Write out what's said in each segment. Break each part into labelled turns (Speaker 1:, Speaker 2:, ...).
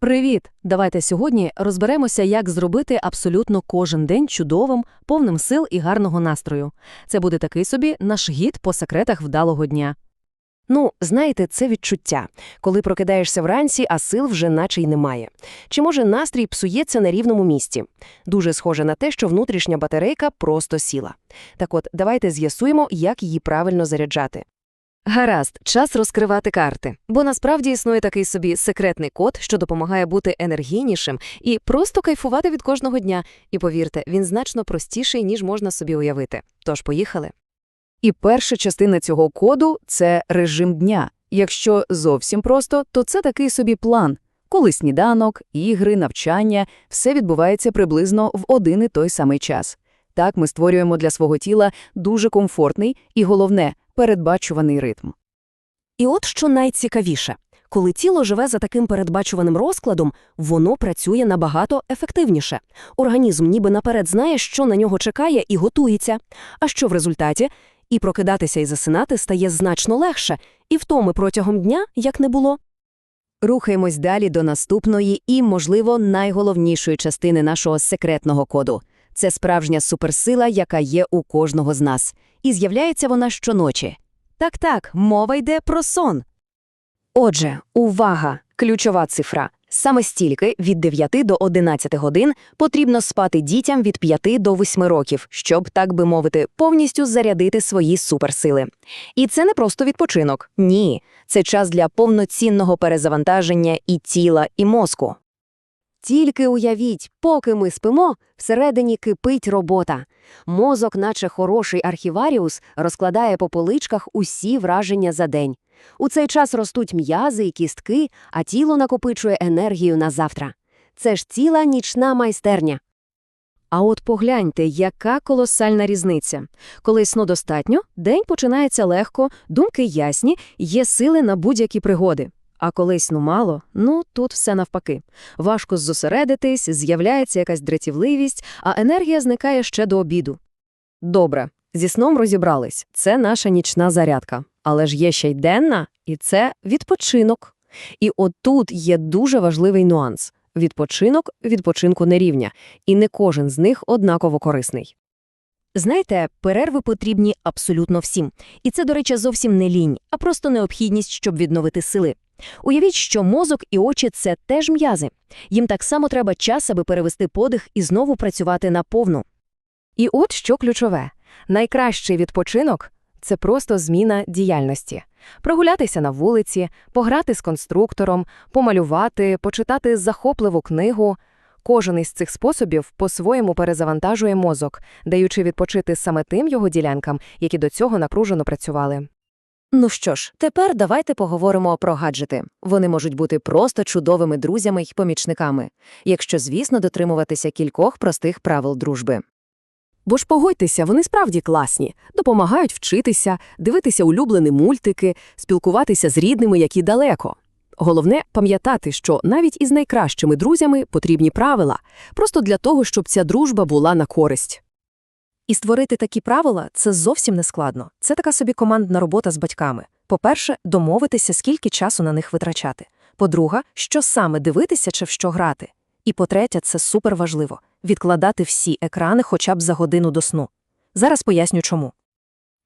Speaker 1: Привіт! Давайте сьогодні розберемося, як зробити абсолютно кожен день чудовим, повним сил і гарного настрою. Це буде такий собі наш гід по секретах вдалого дня.
Speaker 2: Ну, знаєте, це відчуття, коли прокидаєшся вранці, а сил вже наче й немає. Чи може настрій псується на рівному місці? Дуже схоже на те, що внутрішня батарейка просто сіла. Так от, давайте з'ясуємо, як її правильно заряджати.
Speaker 3: Гаразд, час розкривати карти, бо насправді існує такий собі секретний код, що допомагає бути енергійнішим і просто кайфувати від кожного дня. І повірте, він значно простіший, ніж можна собі уявити. Тож поїхали.
Speaker 4: І перша частина цього коду – це режим дня. Якщо зовсім просто, то це такий собі план. Коли сніданок, ігри, навчання – все відбувається приблизно в один і той самий час. Так ми створюємо для свого тіла дуже комфортний і, головне, передбачуваний ритм.
Speaker 2: І от що найцікавіше. Коли тіло живе за таким передбачуваним розкладом, воно працює набагато ефективніше. Організм ніби наперед знає, що на нього чекає, і готується. А що в результаті? І прокидатися і засинати стає значно легше, і втоми протягом дня як не було.
Speaker 4: Рухаємось далі до наступної і, можливо, найголовнішої частини нашого секретного коду. Це справжня суперсила, яка є у кожного з нас. І з'являється вона щоночі. Так-так, мова йде про сон.
Speaker 2: Отже, увага! Ключова цифра. Саме стільки від 9 до 11 годин потрібно спати дітям від 5 до 8 років, щоб, так би мовити, повністю зарядити свої суперсили. І це не просто відпочинок. Ні, це час для повноцінного перезавантаження і тіла, і мозку. Тільки уявіть, поки ми спимо, всередині кипить робота. Мозок, наче хороший архіваріус, розкладає по поличках усі враження за день. У цей час ростуть м'язи і кістки, а тіло накопичує енергію на завтра. Це ж ціла нічна майстерня.
Speaker 3: А от погляньте, яка колосальна різниця. Коли сну достатньо, день починається легко, думки ясні, є сили на будь-які пригоди. А коли сну мало, ну тут все навпаки. Важко зосередитись, з'являється якась дратівливість, а енергія зникає ще до обіду. Добре, зі сном розібрались. Це наша нічна зарядка. Але ж є ще й денна, і це відпочинок. І отут є дуже важливий нюанс. Відпочинок відпочинку не рівня, і не кожен з них однаково корисний.
Speaker 2: Знаєте, перерви потрібні абсолютно всім. І це, до речі, зовсім не лінь, а просто необхідність, щоб відновити сили. Уявіть, що мозок і очі це теж м'язи. Їм так само треба час, аби перевести подих і знову працювати наповну.
Speaker 3: І от що ключове. Найкращий відпочинок – це просто зміна діяльності. Прогулятися на вулиці, пограти з конструктором, помалювати, почитати захопливу книгу. Кожен із цих способів по-своєму перезавантажує мозок, даючи відпочити саме тим його ділянкам, які до цього напружено працювали.
Speaker 2: Ну що ж, тепер давайте поговоримо про гаджети. Вони можуть бути просто чудовими друзями й помічниками, якщо, звісно, дотримуватися кількох простих правил дружби.
Speaker 1: Бо ж погодьтеся, вони справді класні, допомагають вчитися, дивитися улюблені мультики, спілкуватися з рідними, які далеко. Головне пам'ятати, що навіть із найкращими друзями потрібні правила, просто для того, щоб ця дружба була на користь.
Speaker 3: І створити такі правила це зовсім не складно. Це така собі командна робота з батьками. По-перше, домовитися, скільки часу на них витрачати. По-друге, що саме дивитися чи в що грати. І по-третє, це супер важливо відкладати всі екрани хоча б за годину до сну. Зараз поясню чому.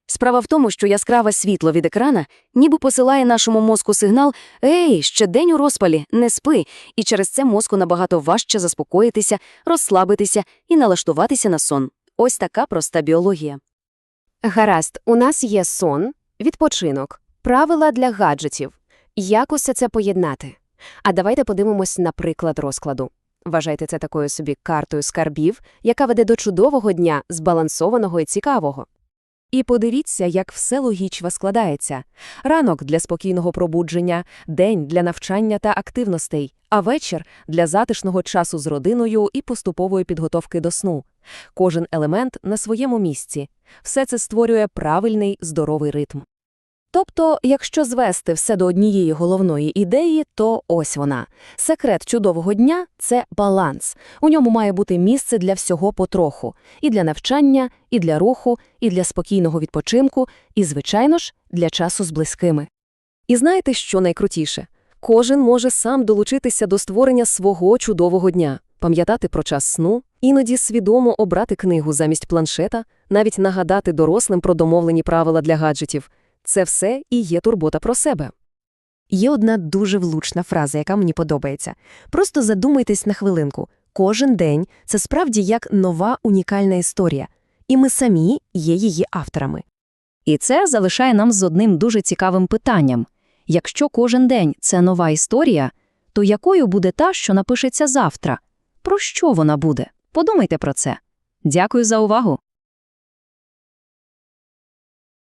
Speaker 2: Справа в тому, що яскраве світло від екрана ніби посилає нашому мозку сигнал «Ей, ще день у розпалі, не спи», і через це мозку набагато важче заспокоїтися, розслабитися і налаштуватися на сон. Ось така проста біологія. Гаразд, у нас є сон, відпочинок, правила для гаджетів. Як усе це поєднати? А давайте подивимось на приклад розкладу. Вважайте це такою собі картою скарбів, яка веде до чудового дня, збалансованого і цікавого.
Speaker 3: І подивіться, як все логічно складається. Ранок для спокійного пробудження, день для навчання та активностей, а вечір для затишного часу з родиною і поступової підготовки до сну. Кожен елемент на своєму місці. Все це створює правильний здоровий ритм. Тобто, якщо звести все до однієї головної ідеї, то ось вона. Секрет чудового дня це баланс. У ньому має бути місце для всього потроху. І для навчання, і для руху, і для спокійного відпочинку, і, звичайно ж, для часу з близькими. І знаєте, що найкрутіше? Кожен може сам долучитися до створення свого чудового дня, пам'ятати про час сну, іноді свідомо обрати книгу замість планшета, навіть нагадати дорослим про домовлені правила для гаджетів. Це все і є турбота про себе.
Speaker 2: Є одна дуже влучна фраза, яка мені подобається. Просто задумайтесь на хвилинку. Кожен день – це справді як нова унікальна історія. І ми самі є її авторами.
Speaker 5: І це залишає нам з одним дуже цікавим питанням. Якщо кожен день – це нова історія, то якою буде та, що напишеться завтра? Про що вона буде? Подумайте про це. Дякую за увагу!